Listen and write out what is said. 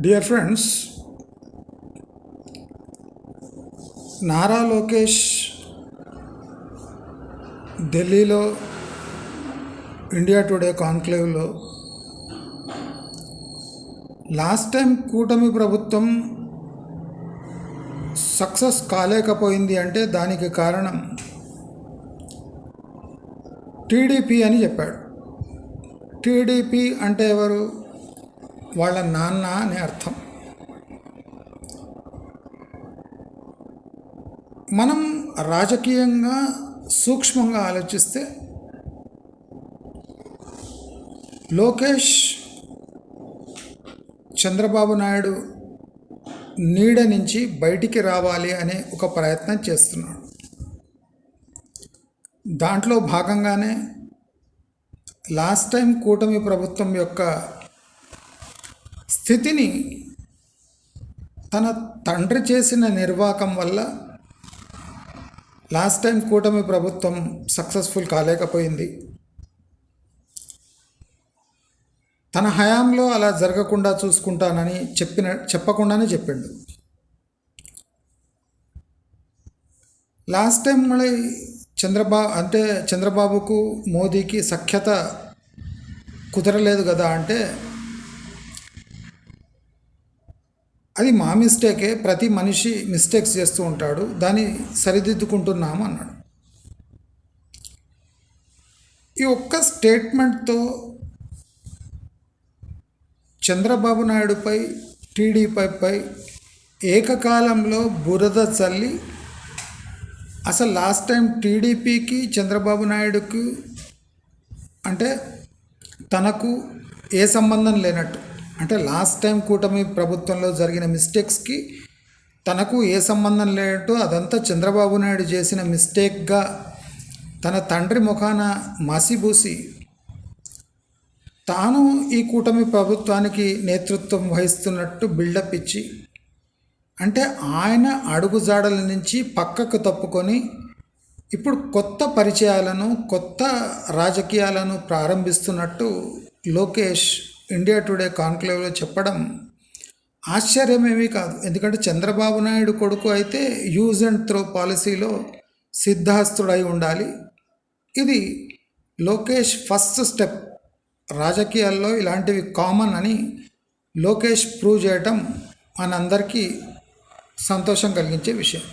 Dear friends Nara Lokesh ఢిల్లీలో India Today కాన్క్లేవ్లో last time కూటమి ప్రభుత్వం సక్సెస్ కాలేకపోయింది అంటే దానికి కారణం టీడీపీ అని చెప్పాడు. టీడీపీ అంటే ఎవరు? వాళ్ళ నాన్న అని అర్థం. మనం రాజకీయంగా సూక్ష్మంగా ఆలోచిస్తే లోకేష్ చంద్రబాబు నాయుడు నీడ నుంచి బయటికి రావాలి అనే ఒక ప్రయత్నం చేస్తున్నాడు. దాంట్లో భాగంగానే లాస్ట్ టైం కూటమి ప్రభుత్వం యొక్క స్థితిని తన తండ్రి చేసిన నిర్వాకం వల్ల లాస్ట్ టైం కూటమి ప్రభుత్వం సక్సెస్ఫుల్ కాలేకపోయింది. తన హయాంలో అలా జరగకుండా చూసుకుంటానని చెప్పిన చెప్పకుండానే చెప్పిండు. లాస్ట్ టైం మళ్ళీ చంద్రబాబు అంటే చంద్రబాబుకు మోదీకి సఖ్యత కుదరలేదు కదా అంటే అది మా మిస్టేకే ప్రతి మనిషి మిస్టేక్స్ చేస్తూ ఉంటాడు దాన్ని సరిదిద్దుకుంటున్నాము అన్నాడు. ఈ ఒక్క స్టేట్మెంట్తో చంద్రబాబు నాయుడుపై టీడీపీపై ఏకకాలంలో బురద చల్లి అసలు లాస్ట్ టైం టీడీపీకి చంద్రబాబు నాయుడుకు అంటే తనకు ఏ సంబంధం లేనట్టు. అంటే లాస్ట్ టైం కూటమి ప్రభుత్వంలో జరిగిన మిస్టేక్స్కి తనకు ఏ సంబంధం లేనట్టు అదంతా చంద్రబాబు నాయుడు చేసిన మిస్టేక్గా తన తండ్రి ముఖాన మసిబూసి తాను ఈ కూటమి ప్రభుత్వానికి నేతృత్వం వహిస్తున్నట్టు బిల్డప్ ఇచ్చి అంటే ఆయన అడుగుజాడల నుంచి పక్కకు తప్పుకొని ఇప్పుడు కొత్త పరిచయాలను కొత్త రాజకీయాలను ప్రారంభిస్తున్నట్టు లోకేష్ ఇండియా టుడే కాన్క్లేవ్లో చెప్పడం ఆశ్చర్యమేమీ కాదు. ఎందుకంటే చంద్రబాబు నాయుడు కొడుకు అయితే యూజ్ అండ్ త్రో పాలసీలో సిద్ధాస్తుడై ఉండాలి. ఇది లోకేష్ ఫస్ట్ స్టెప్ రాజకీయాల్లో ఇలాంటివి కామన్ అని లోకేష్ ప్రూవ్ చేయటం మనందరికీ సంతోషం కలిగించే విషయం.